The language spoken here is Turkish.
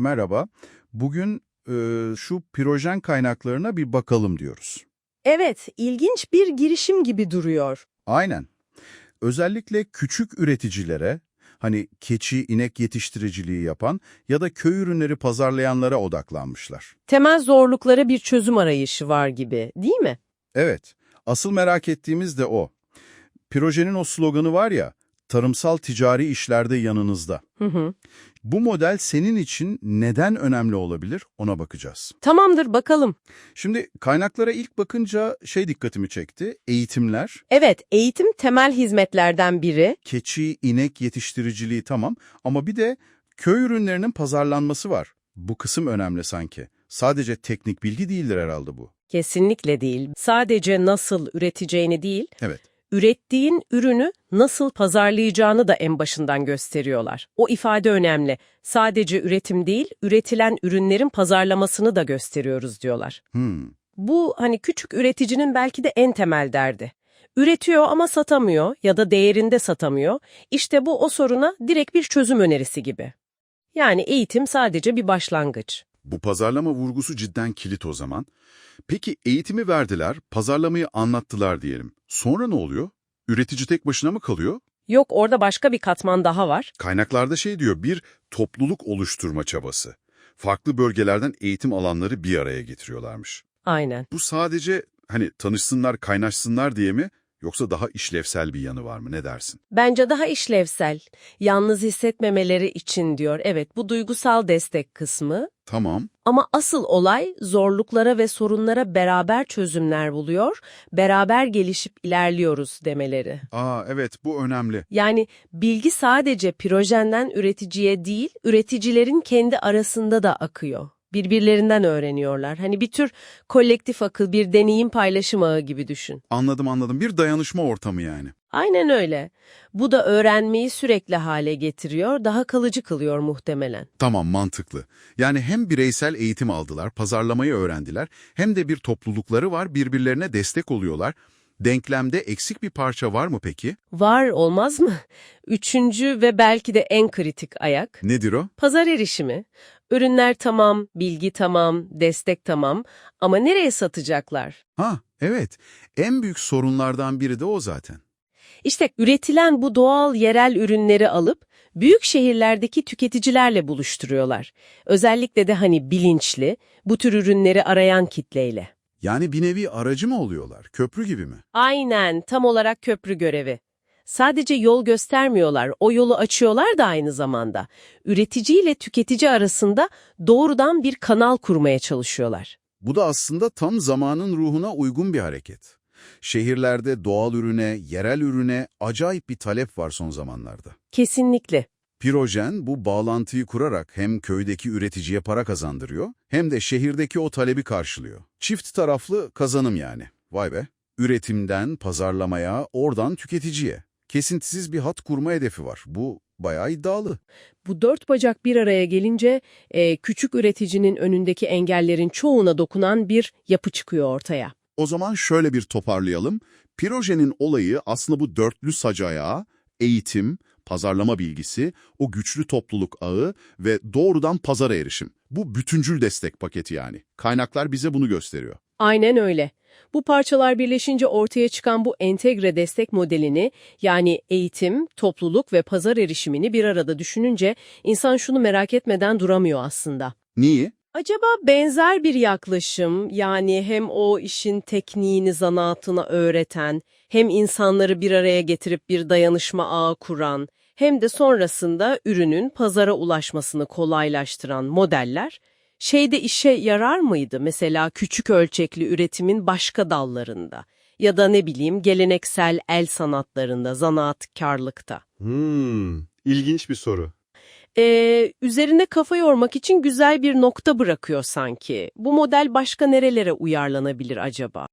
Merhaba. Bugün e, şu pirojen kaynaklarına bir bakalım diyoruz. Evet, ilginç bir girişim gibi duruyor. Aynen. Özellikle küçük üreticilere, hani keçi, inek yetiştiriciliği yapan ya da köy ürünleri pazarlayanlara odaklanmışlar. Temel zorluklara bir çözüm arayışı var gibi, değil mi? Evet, asıl merak ettiğimiz de o. Pirojenin o sloganı var ya, tarımsal ticari işlerde yanınızda. Hı hı. Bu model senin için neden önemli olabilir ona bakacağız. Tamamdır, bakalım. Şimdi kaynaklara ilk bakınca şey dikkatimi çekti, eğitimler, Evet, eğitim temel hizmetlerden biri. keçi, inek yetiştiriciliği tamam ama bir de köy ürünlerinin pazarlanması var. Bu kısım önemli sanki. Sadece teknik bilgi değildir herhalde bu. Kesinlikle değil. Sadece nasıl üreteceğini değil, Evet. Ürettiğin ürünü nasıl pazarlayacağını da en başından gösteriyorlar. O ifade önemli. Sadece üretim değil, üretilen ürünlerin pazarlamasını da gösteriyoruz diyorlar. Hmm. Bu hani küçük üreticinin belki de en temel derdi. Üretiyor ama satamıyor ya da değerinde satamıyor. İşte bu o soruna direkt bir çözüm önerisi gibi. Yani eğitim sadece bir başlangıç. Bu pazarlama vurgusu cidden kilit o zaman. Peki eğitimi verdiler, pazarlamayı anlattılar diyelim. Sonra ne oluyor? Üretici tek başına mı kalıyor? Yok orada başka bir katman daha var. Kaynaklarda şey diyor, bir topluluk oluşturma çabası. Farklı bölgelerden eğitim alanları bir araya getiriyorlarmış. Aynen. Bu sadece hani tanışsınlar, kaynaşsınlar diye mi? Yoksa daha işlevsel bir yanı var mı? Ne dersin? Bence daha işlevsel. Yalnız hissetmemeleri için diyor. Evet bu duygusal destek kısmı. Tamam. Ama asıl olay zorluklara ve sorunlara beraber çözümler buluyor, beraber gelişip ilerliyoruz demeleri. Aa evet bu önemli. Yani bilgi sadece pirojenden üreticiye değil, üreticilerin kendi arasında da akıyor. Birbirlerinden öğreniyorlar. Hani bir tür kolektif akıl, bir deneyim paylaşım ağı gibi düşün. Anladım anladım. Bir dayanışma ortamı yani. Aynen öyle. Bu da öğrenmeyi sürekli hale getiriyor, daha kalıcı kılıyor muhtemelen. Tamam mantıklı. Yani hem bireysel eğitim aldılar, pazarlamayı öğrendiler, hem de bir toplulukları var, birbirlerine destek oluyorlar. Denklemde eksik bir parça var mı peki? Var olmaz mı? Üçüncü ve belki de en kritik ayak. Nedir o? Pazar erişimi. Ürünler tamam, bilgi tamam, destek tamam ama nereye satacaklar? Ha, evet. En büyük sorunlardan biri de o zaten. İşte üretilen bu doğal yerel ürünleri alıp büyük şehirlerdeki tüketicilerle buluşturuyorlar. Özellikle de hani bilinçli, bu tür ürünleri arayan kitleyle. Yani bir nevi aracı mı oluyorlar? Köprü gibi mi? Aynen, tam olarak köprü görevi. Sadece yol göstermiyorlar, o yolu açıyorlar da aynı zamanda. Üretici ile tüketici arasında doğrudan bir kanal kurmaya çalışıyorlar. Bu da aslında tam zamanın ruhuna uygun bir hareket. Şehirlerde doğal ürüne, yerel ürüne acayip bir talep var son zamanlarda. Kesinlikle. Pirojen bu bağlantıyı kurarak hem köydeki üreticiye para kazandırıyor hem de şehirdeki o talebi karşılıyor. Çift taraflı kazanım yani. Vay be. Üretimden pazarlamaya, oradan tüketiciye. Kesintisiz bir hat kurma hedefi var. Bu bayağı iddialı. Bu dört bacak bir araya gelince e, küçük üreticinin önündeki engellerin çoğuna dokunan bir yapı çıkıyor ortaya. O zaman şöyle bir toparlayalım. Pirojenin olayı aslında bu dörtlü sac ayağı, eğitim, pazarlama bilgisi, o güçlü topluluk ağı ve doğrudan pazara erişim. Bu bütüncül destek paketi yani. Kaynaklar bize bunu gösteriyor. Aynen öyle. Bu parçalar birleşince ortaya çıkan bu entegre destek modelini yani eğitim, topluluk ve pazar erişimini bir arada düşününce insan şunu merak etmeden duramıyor aslında. Niye? Acaba benzer bir yaklaşım yani hem o işin tekniğini, zanaatını öğreten, hem insanları bir araya getirip bir dayanışma ağı kuran, hem de sonrasında ürünün pazara ulaşmasını kolaylaştıran modeller şeyde işe yarar mıydı mesela küçük ölçekli üretimin başka dallarında ya da ne bileyim geleneksel el sanatlarında, zanaatkarlıkta? Hmm, ilginç bir soru. Ee, üzerine kafa yormak için güzel bir nokta bırakıyor sanki. Bu model başka nerelere uyarlanabilir acaba?